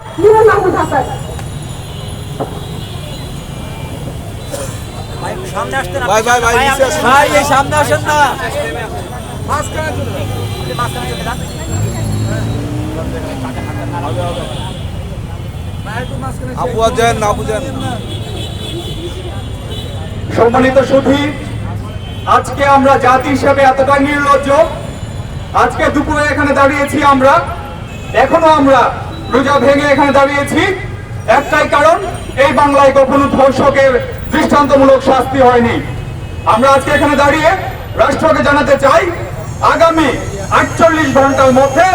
লিমন মাহমুদ হাসান সামনে আসতে না ভাই ভাই ভাই ভাই এই সামনে আসেন না। আপু যান আপু যান। সম্মানিত সুধী আজকে আমরা জাতি হিসেবে এতটা নির্লজ্জ। আজকে দুপুরে এখানে দাঁড়িয়েছি আমরা। এখনও আমরা রোজা ভেঙে এখানে দাঁড়িয়েছি। একটাই কারণ, এই বাংলায় কখনো ধর্ষকের দৃষ্টান্তমূলক শাস্তি হয়নি। আমরা আজকে এখানে দাঁড়িয়ে রাষ্ট্রকে জানাতে চাই, আগামী আটচল্লিশ ঘণ্টার মধ্যে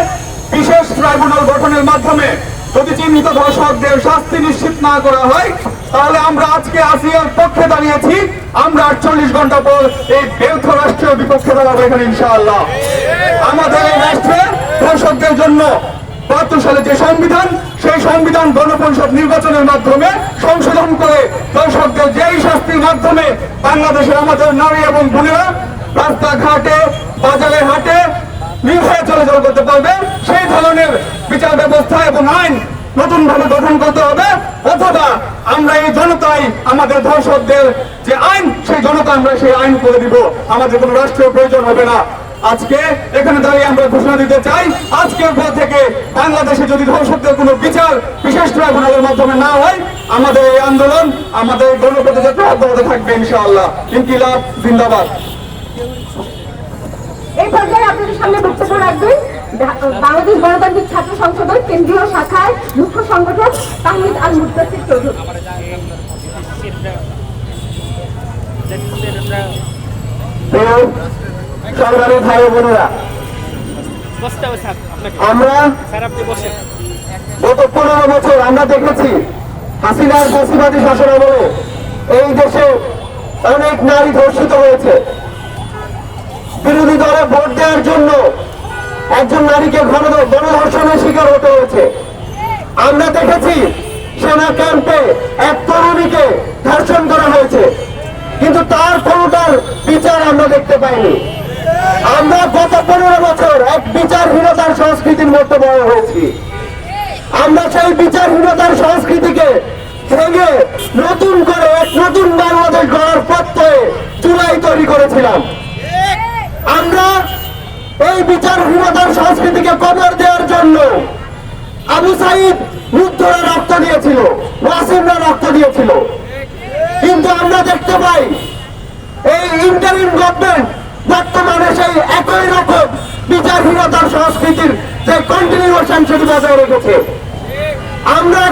বিশেষ ট্রাইব্যুনাল গঠনের মাধ্যমে যদি চিহ্নিত ধর্ষকদের শাস্তি নিশ্চিত না করা হয়, তাহলে আমরা আজকে আসিয়ার পক্ষে দাঁড়িয়েছি। আমরা আটচল্লিশ ঘণ্টা পর এই ব্যর্থ রাষ্ট্রের বিপক্ষে দাঁড়াবো এখানে ইনশাআল্লাহ। আমাদের এই রাষ্ট্রে ধর্ষকদের জন্য বাহাত্তর সালে যে সংবিধান, সেই সংবিধান গণপরিষদ নির্বাচনের মাধ্যমে সংশোধন করে দর্শকদের যেই শাস্তির মাধ্যমে বাংলাদেশের আমাদের নারী এবং বোনেরা রাস্তাঘাটে, বাজারে হাটে, নির্ভয়ে চলাচল করতে পারবে, সেই ধরনের বিচার ব্যবস্থা এবং আইন নতুন ভাবে গঠন করতে হবে। অথবা আমরা এই জনতাই আমাদের ধর্ষকদের যে আইন, সেই জনতা আমরা সেই আইন করে দিব। আমাদের কোনো রাষ্ট্রীয় প্রয়োজন হবে না। আজকে এখানে দাঁড়িয়ে আমরা ঘোষণা দিতে চাই আজকের পর থেকে বাংলাদেশে যদি ধর্ষকদের কোনো বিচার বিশেষ ট্রাইব্যুনালের মাধ্যমে না হয় আমাদের এই আন্দোলন আমাদের গণপ্রজাতন্ত্র অব্যাহত থাকবে ইনশাআল্লাহ। ইনকিলাব জিন্দাবাদ। এই পর্যায়ে আপনাদের সামনে বক্তব্য রাখবেন। বাংলাদেশ গণতান্ত্রিক ছাত্র সংসদের কেন্দ্রীয় শাখার মুখ্য সংগঠক তাহমিদ আল মুদাসির চৌধুরী। সংগ্রামী ভাই বোনেরা আমরা গত পনেরো বছর আমরা দেখেছি হাসিনার ফসিবাদী শাসন আমলে এই দেশে অনেক নারী ধর্ষিত হয়েছে। বিরোধী দলে ভোট দেওয়ার জন্য একজন নারীকে ঘন গণধর্ষণের শিকার হতে হয়েছে। আমরা দেখেছি সেনা ক্যাম্পে এক তরুণীকে ধর্ষণ করা হয়েছে। কিন্তু তার কোনোটার বিচার আমরা দেখতে পাইনি। আমরা গত পনেরো বছর এক বিচারহীনতার সংস্কৃতির মধ্যে বড় হয়েছি। আমরা সেই বিচারহীনতার সংস্কৃতিকে ভেঙে নতুন করে এক নতুন বাংলাদেশ গড়ার পথে চুলাই তৈরি করেছিলাম। আমরা এই বিচারহীনতার সংস্কৃতিকে কবর দেওয়ার জন্য আবু সাইদ মুগ্ধরা রক্ত দিয়েছিল, ওয়াসিমরা রক্ত দিয়েছিল। কিন্তু আমরা দেখতে পাই, এই ইন্টারিম গভর্নমেন্ট বর্তমানে সেই একই রকম বিচারহীনতার সংস্কৃতির যে কন্টিনিউশন সেটি বজায় রেখেছে। আমরা